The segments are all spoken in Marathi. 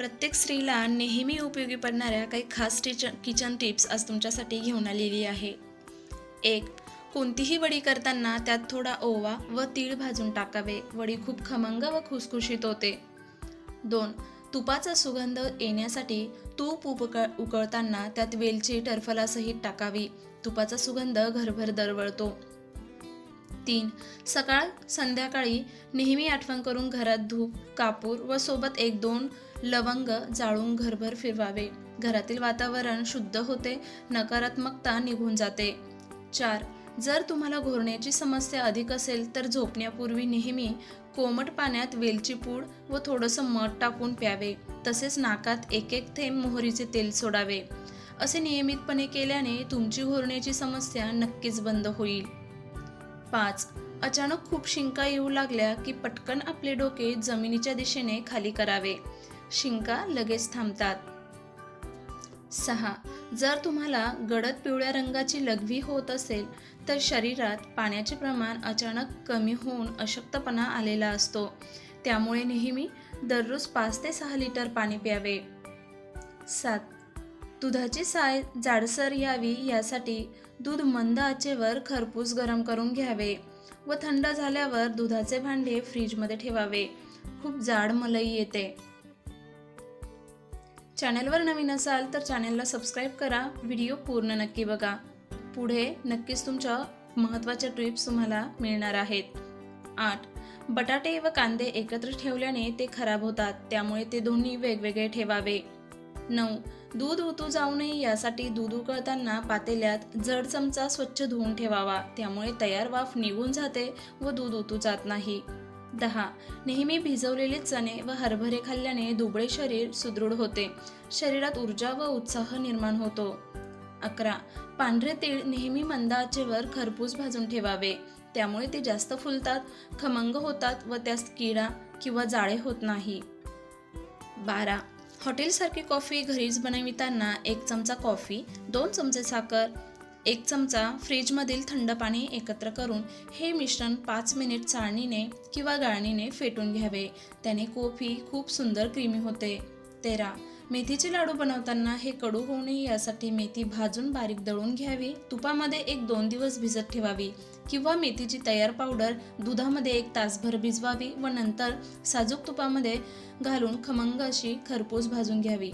प्रत्येक स्त्रीला नेहमी उपयोगी पडणाऱ्या काही खास टिच किचन टिप्स आज तुमच्यासाठी घेऊन आलेली आहे. एक कोणतीही वडी करताना त्यात थोडा ओवा व तीळ भाजून टाकावे. वडी खूप खमंग व खुसखुशीत होते. दोन तुपाचा सुगंध येण्यासाठी तूप उकळ उकळताना त्यात वेलची टरफलासहित टाकावी. तुपाचा सुगंध घरभर दरवळतो. तीन सकाळ संध्याकाळी नेहमी आठवण करून घरात धूप कापूर व सोबत एक दोन लवंग जाळून घरभर फिरवावे. घरातील वातावरण शुद्ध होते नकारात्मकता निघून जाते. चार जर तुम्हाला घोरण्याची समस्या अधिक असेल तर झोपण्यापूर्वी नेहमी कोमट पाण्यात वेलची पूड व थोडंसं मध टाकून प्यावे. तसेच नाकात एक एक थेंब मोहरीचे तेल सोडावे. असे नियमितपणे केल्याने तुमची घोरण्याची समस्या नक्कीच बंद होईल. पाच अचानक खूप शिंका येऊ लागल्या की पटकन आपले डोके जमिनीच्या दिशेने खाली करावे. शिंका लगेच थांबतात. सहा. जर तुम्हाला गडद पिवळ्या रंगाची लघवी होत असेल तर शरीरात पाण्याचे प्रमाण अचानक कमी होऊन अशक्तपणा आलेला असतो. त्यामुळे नेहमी दररोज पाच ते सहा लिटर पाणी प्यावे. सात. दुधाची साय जाडसर यावी यासाठी दूध मंद आचेवर खरपूस गरम करून घ्यावे व थंड झाल्यावर दुधाचे भांडे फ्रीजमध्ये ठेवावे. खूप जाड मलई येते. चॅनलवर नवीन असाल तर चॅनलला सबस्क्राईब करा. व्हिडिओ पूर्ण नक्की बघा. पुढे नक्कीच तुमच्या महत्त्वाच्या ट्रिप्स तुम्हाला मिळणार आहेत. आठ. बटाटे व कांदे एकत्र ठेवल्याने ते खराब होतात. त्यामुळे ते दोन्ही वेगवेगळे ठेवावे. नऊ. दूध उतू जाऊ नये यासाठी दूध उकळताना पातेल्यात जड चमचा स्वच्छ धुवून ठेवावा. त्यामुळे तयार वाफ निघून जाते व दूध उतू जात नाही. दहा. नेहमी भिजवलेले चणे व हरभरे खाल्ल्याने दुबळे शरीर सुदृढ होते. शरीरात ऊर्जा व उत्साह निर्माण होतो. अकरा. पांढरे तीळ नेहमी मंद आचेवर खरपूस भाजून ठेवावे. त्यामुळे ते जास्त फुलतात खमंग होतात व त्यास किडा किंवा जाळे होत नाही. बारा. हॉटेलसारखी कॉफी घरीच बनविताना एक चमचा कॉफी दोन चमचे साखर एक चमचा फ्रीजमधील थंड पाणी एकत्र करून हे मिश्रण पाच मिनिट चाळणीने किंवा गाळणीने फेटून घ्यावे. त्याने कॉफी खूप सुंदर क्रीमी होते. तेरा. मेथीचे लाडू बनवताना हे कडू होऊ नये यासाठी मेथी भाजून बारीक दळून घ्यावी. तुपामध्ये एक दोन दिवस भिजत ठेवावी किंवा मेथीची तयार पावडर दुधामध्ये एक तासभर भिजवावी व नंतर साजूक तुपामध्ये घालून खमंग अशी खरपूस भाजून घ्यावी.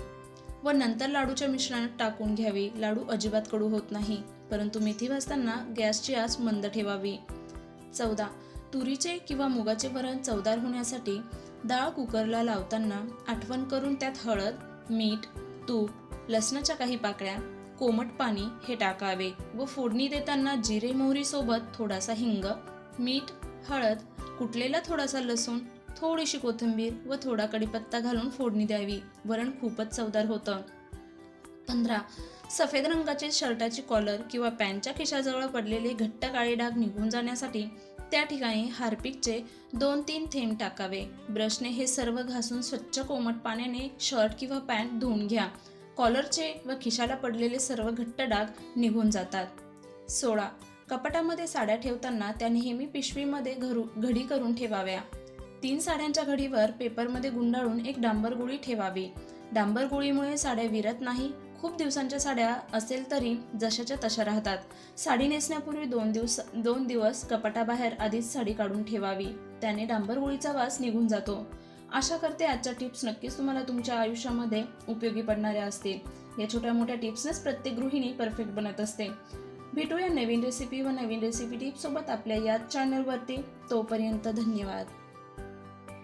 व नंतर लाडूच्या मिश्रणात टाकून घ्यावी. लाडू अजिबात कडू होत नाही परंतु मेथी भाजताना गॅसची आस मंद ठेवावी. चौदा. तुरीचे किंवा मुगाचे वरण चवदार होण्यासाठी डाळ कुकरला लावताना आठवण करून त्यात हळद मीठ तूप लसणाच्या काही पाकळ्या कोमट पाणी हे टाकावे व फोडणी देताना जिरे मोहरीसोबत थोडासा हिंग मीठ हळद कुटलेला थोडासा लसूण थोडीशी कोथिंबीर व थोडा कढीपत्ता घालून फोडणी द्यावी. वरण खूपच चवदार होतं. पंधरा. सफेद रंगाचे शर्टाची कॉलर किंवा पॅन्टच्या खिशाजवळ पडलेले घट्ट काळे डाग निघून जाण्यासाठी त्या ठिकाणी हार्पिकचे दोन तीन थेंब टाकावे. ब्रशने हे सर्व घासून स्वच्छ कोमट पाण्याने शर्ट किंवा पॅन्ट धुवून घ्या. कॉलरचे व खिशाला पडलेले सर्व घट्ट डाग निघून जातात. सोळा. कपाटामध्ये साड्या ठेवताना त्या नेहमी पिशवीमध्ये घरू घडी करून ठेवाव्या. तीन साड्यांच्या घडीवर पेपरमध्ये गुंडाळून एक डांबर गोळी ठेवावी. डांबर गोळीमुळे साड्या विरत नाही खूप दिवसांच्या साड्या असेल तरी जशाच्या तशा राहतात. साडी नेसण्यापूर्वी दोन दिवस दोन दिवस कपाटाबाहेर आधीच साडी काढून ठेवावी. त्याने डांबर गोळीचा वास निघून जातो. आशा करते आजच्या टिप्स नक्कीच तुम्हाला तुमच्या आयुष्यामध्ये उपयोगी पडणाऱ्या असतील. या छोट्या मोठ्या टिप्सनेच प्रत्येक गृहिणी परफेक्ट बनत असते. भेटूया नवीन रेसिपी व नवीन रेसिपी टिप्ससोबत आपल्या याच चॅनलवरती तोपर्यंत धन्यवाद.